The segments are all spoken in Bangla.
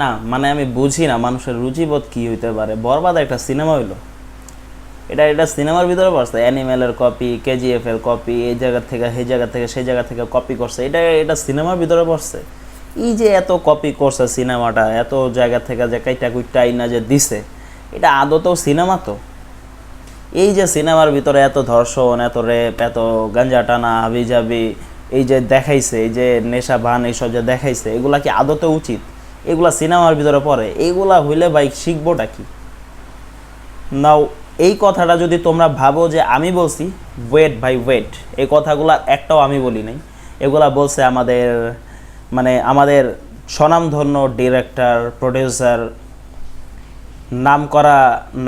না মানে আমি বুঝি না মানুষের রুচিবোধ কি হইতে পারে। বরবাদ একটা সিনেমা হইল। এটা এটা সিনেমার ভিতরে পড়ছে অ্যানিমেলের কপি কেজিএফ এর কপি এই জায়গা থেকে, সেই জায়গা থেকে, সেই জায়গা থেকে কপি করছে। এটা এটা সিনেমার ভিতরে পড়ছে এই যে এত কপি করছে সিনেমাটা, এত জায়গা থেকে যে কাইটা কুইটা আইনা যে দিছে, এটা আদতেও সিনেমা তো। এই যে সিনেমার ভিতরে এত ধর্ষণ, এত রেপ এত গাঞ্জা টানা হাবি জাবি এই যে দেখাইছে, এই যে নেশা, ভান এইসব যে দেখাইছে, এগুলা কি আদতে উচিত? এগুলা সিনেমার ভিতরে পড়ে, এগুলা হইলে ভাই শিখবোটা কি? নাও এই কথাটা যদি তোমরা ভাবো যে আমি বলছি ওয়েট ভাই ওয়েট এই কথাগুলা একটাও আমি বলি নাই। এগুলা বলছে আমাদের মানে আমাদের স্বনামধন্য ডিরেক্টর প্রডিউসার নাম করা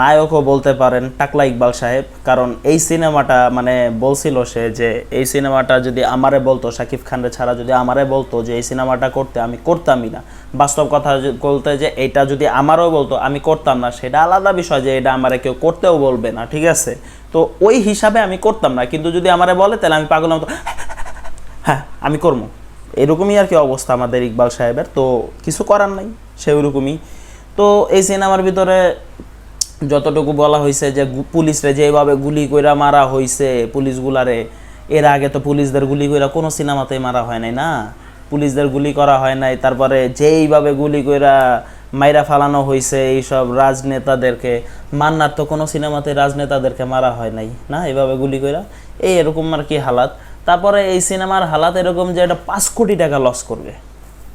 নায়কও বলতে পারেন টাকলা ইকবাল সাহেব। কারণ এই সিনেমাটা মানে বলছিল সে যে, এই সিনেমাটা যদি আমারে বলতো, শাকিব খানরে ছাড়া যদি আমারে বলতো যে, এই সিনেমাটা করতে আমি করতামই না। বাস্তব কথা বলতে যে, এটা যদি আমারও বলতো, আমি করতাম না। সেটা আলাদা বিষয় যে, এটা আমারে কেউ করতেও বলবে না, ঠিক আছে? তো ওই হিসাবে আমি করতাম না। কিন্তু যদি আমারে বলে, তাহলে আমি পাগল মতো হ্যাঁ আমি করব। এরকমই আর কি অবস্থা আমাদের ইকবাল সাহেবের। তো কিছু করার নাই সে ওরকমই তো এই সিনেমার ভিতরে যতটুকু বলা হয়েছে যে পুলিশরে যেভাবে গুলি কইরা মারা হয়েছে পুলিশগুলারে, এর আগে তো পুলিশদের গুলি কইরা কোনো সিনেমাতেই মারা হয় নাই না। পুলিশদের গুলি করা হয় নাই, তারপরে যেইভাবে গুলি কইরা মাইরা ফালানো হয়েছে এইসব রাজনেতাদেরকে, মান্নার তো কোনো সিনেমাতে রাজনেতাদেরকে মারা হয় নাই না এইভাবে গুলি কইরা? এই এরকম আর কি হালাত। তারপরে এই সিনেমার হালাত এরকম যে এটা পাঁচ কোটি টাকা লস করবে।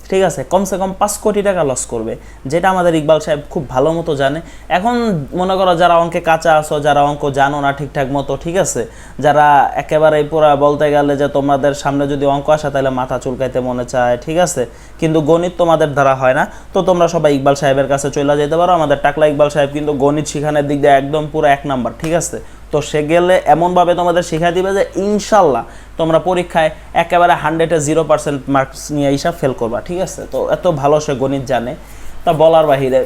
ঠিক আছে, কমসে কম পাঁচ কোটি টাকা লস করবে, যেটা আমাদের ইকবাল সাহেব খুব ভালো মতো জানে। এখন মনে করো যারা অঙ্কে কাঁচা আছো, যারা অঙ্ক জানো না ঠিকঠাক মতো, ঠিক আছে? যারা একেবারে পুরা বলতে গেলে যে তোমাদের সামনে যদি অঙ্ক আসে, তাহলে মাথা চুলকাইতে মনে চায়, ঠিক আছে? কিন্তু গণিত তোমাদের দ্বারা হয় না, তো তোমরা সবাই ইকবাল সাহেবের কাছে চলে যেতে পারো। আমাদের টাকলা ইকবাল সাহেব কিন্তু গণিত শিখানোর দিক দিয়ে একদম পুরো এক নাম্বার, ঠিক আছে? তো সে গেলে এমনভাবে তোমাদের শিখাই দিবে যে, ইনশাল্লাহ তোমরা পরীক্ষায় একেবারে হান্ড্রেডে জিরো পার্সেন্ট মার্কস নিয়ে হিসাব ফেল করবা, ঠিক আছে? তো এত ভালো সে গণিত জানে। তা বলার বাহিরে,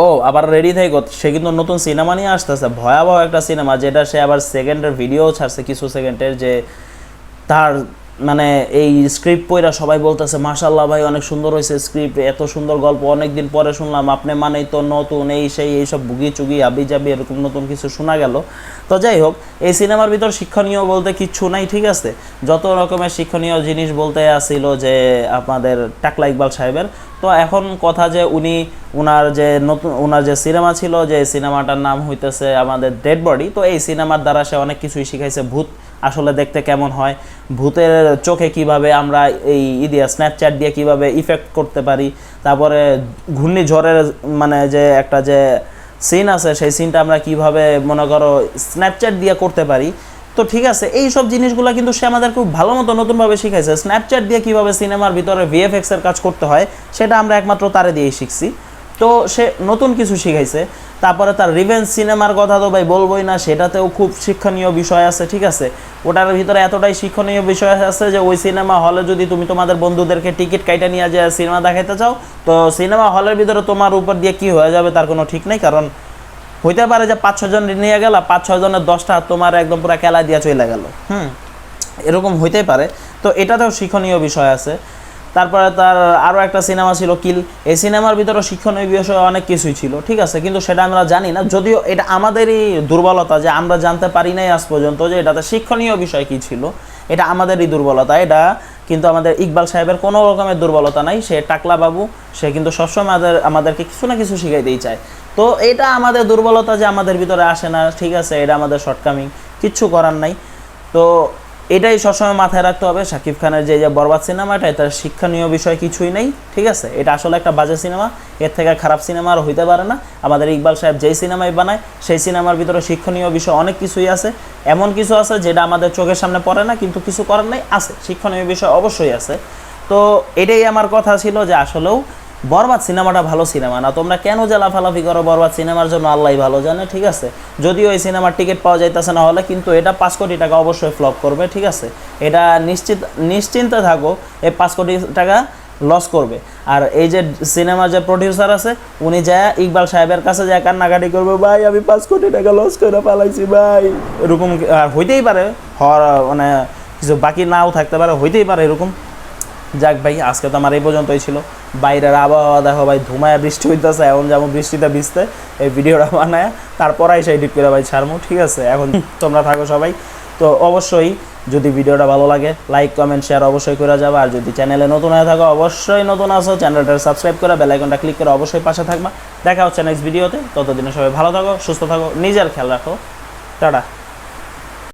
ও, আবার রেডি থাক, সে কিন্তু নতুন সিনেমা নিয়ে আসতেছে, ভয়াবহ একটা সিনেমা যেটা সে আবার সেকেন্ডের ভিডিও ছাড়ছে, কিছু সেকেন্ডের যে তার মানে এই স্ক্রিপ্ট পড়া সবাই বলতেছে মাশাল্লাহ ভাই, অনেক সুন্দর হয়েছে স্ক্রিপ্ট এত সুন্দর গল্প অনেক দিন পরে শুনলাম, আপনি মানেই তো নতুন, এই সেই, এইসব বুগি চুগি আবি যাবি এরকম নতুন কিছু শোনা গেল। তো যাই হোক, এই সিনেমার ভিতর শিক্ষণীয় বলতে কিচ্ছু নাই, ঠিক আছে? যত রকমের শিক্ষণীয় জিনিস বলতে আসছিল যে, আপনাদের টাকলা ইকবাল সাহেবের, তো এখন কথা যে উনি, উনার যে নতুন, উনার যে সিনেমা ছিল, যে সিনেমাটার নাম হইতেছে আমাদের ডেড বডি তো এই সিনেমার দ্বারা সে অনেক কিছুই শিখাইছে, ভূত আসলে দেখতে কেমন হয়, ভূতের চোখে কীভাবে আমরা এই ই দিয়ে স্ন্যাপচ্যাট দিয়ে কীভাবে ইফেক্ট করতে পারি, তারপরে ঘূর্ণিঝড়ের মানে যে একটা যে সিন আছে, সেই সিনটা আমরা কীভাবে মনে করো স্ন্যাপচ্যাট দিয়ে করতে পারি। তো ঠিক আছে এই সব জিনিসগুলো কিন্তু সে আমাদের খুব ভালো মতো নতুনভাবে শিখাইছে। স্ন্যাপচ্যাট দিয়ে কীভাবে সিনেমার ভিতরে ভিএফএক্স এর কাজ করতে হয়, সেটা আমরা একমাত্র তারে দিয়েই শিখছি। তো সে নতুন কিছু শিখাইছে। তারপরে তার রিভেঞ্জ সিনেমার কথা তো ভাই বলবোই না, সেটাতেও খুব শিক্ষণীয় বিষয় আছে, ঠিক আছে? ওটার ভিতরে এতটাই শিক্ষণীয় বিষয় আছে যে ওই সিনেমা হলে যদি তুমি তোমাদের বন্ধুদেরকে টিকিট কাইটা নিয়ে যে সিনেমা দেখাইতে চাও, তো সিনেমা হলের ভিতরে তোমার উপর দিয়ে কি হয়ে যাবে তার কোনো ঠিক নেই, কারণ হইতে পারে যে পাঁচ ছজন নিয়ে গেল পাঁচ ছজনের দশটা তোমার একদম পুরো খেলা দিয়ে চলে গেল। হুম, এরকম হইতেই পারে। তো এটাতেও শিক্ষণীয় বিষয় আছে। তারপরে তার আরও একটা সিনেমা ছিল কিল। এই সিনেমার ভিতরে শিক্ষণীয় বিষয় অনেক কিছুই ছিল, ঠিক আছে? কিন্তু সেটা আমরা জানি না। যদিও এটা আমাদেরই দুর্বলতা যে আমরা জানতে পারি নাই আজ পর্যন্ত যে এটাতে শিক্ষণীয় বিষয় কি ছিল। এটা আমাদেরই দুর্বলতা। এটা কিন্তু আমাদের ইকবাল সাহেবের কোনো রকমের দুর্বলতা নাই। সে টাকলা বাবু, সে কিন্তু সবসময় আমাদের, আমাদেরকে কিছু না কিছু শিখাইতেই চায়। তো এটা আমাদের দুর্বলতা যে আমাদের ভিতরে আসে না, ঠিক আছে? এটা আমাদের শর্টকামিং কিচ্ছু করার নাই। তো এটাই সবসময় মাথায় রাখতে হবে। শাকিব খানের যে যে বরবাদ সিনেমাটা এটার শিক্ষণীয় বিষয় কিছুই নেই, ঠিক আছে? এটা আসলে একটা বাজে সিনেমা, এর থেকে খারাপ সিনেমা আর হইতে পারে না। আমাদের ইকবাল সাহেব যেই সিনেমাই বানায়, সেই সিনেমার ভিতরে শিক্ষণীয় বিষয় অনেক কিছুই আছে। এমন কিছু আছে যেটা আমাদের চোখের সামনে পড়ে না, কিন্তু কিছু করার নেই, আছে। শিক্ষণীয় বিষয় অবশ্যই আছে। তো এটাই আমার কথা ছিল যে আসলেও বরবাদ সিনেমাটা ভালো সিনেমা না। তোমরা কেন যে লাফালাফি করো, বরবাদ সিনেমার জন্য আল্লাহ ভালো জানে, ঠিক আছে? যদিও এই সিনেমার টিকিট পাওয়া যাইতেছে না হলে, কিন্তু এটা পাঁচ কোটি টাকা অবশ্যই ফ্লপ করবে, ঠিক আছে? এটা নিশ্চিত, নিশ্চিন্তে থাকো, এই পাঁচ কোটি টাকা লস করবে। আর এই যে সিনেমার যে প্রডিউসার আছে, উনি যায় ইকবাল সাহেবের কাছে যায় কান্নাকাটি করবে, ভাই, আমি পাঁচ কোটি টাকা লস করে পালাইছি ভাই। এরকম আর হইতেই পারে, হওয়ার মানে কিছু বাকি নাও থাকতে পারে, হইতেই পারে এরকম। যাক ভাই, আজকে তো আমার এই পর্যন্তই ছিল। বাইরের আবহাওয়া দেখো ভাই, ধুমায়া বৃষ্টি হইতেছে, এখন যেমন বৃষ্টিতে ভিজতে, এই ভিডিওটা বানায়, তারপর এসে এডিট করে ভাই ছাড়মু, ঠিক আছে? এখন তোমরা থাকো সবাই। তো অবশ্যই যদি ভিডিওটা ভালো লাগে লাইক কমেন্ট শেয়ার অবশ্যই করে যাবে। আর যদি চ্যানেলে নতুন হয়ে থাকো, অবশ্যই নতুন আসো চ্যানেলটা সাবস্ক্রাইব করে বেল আইকনটা ক্লিক করে অবশ্যই পাশে থাকবা। দেখা হচ্ছে নেক্সট ভিডিওতে ততদিনে সবাই ভালো থাকো, সুস্থ থাকো, নিজের খেয়াল রাখো। টাটা।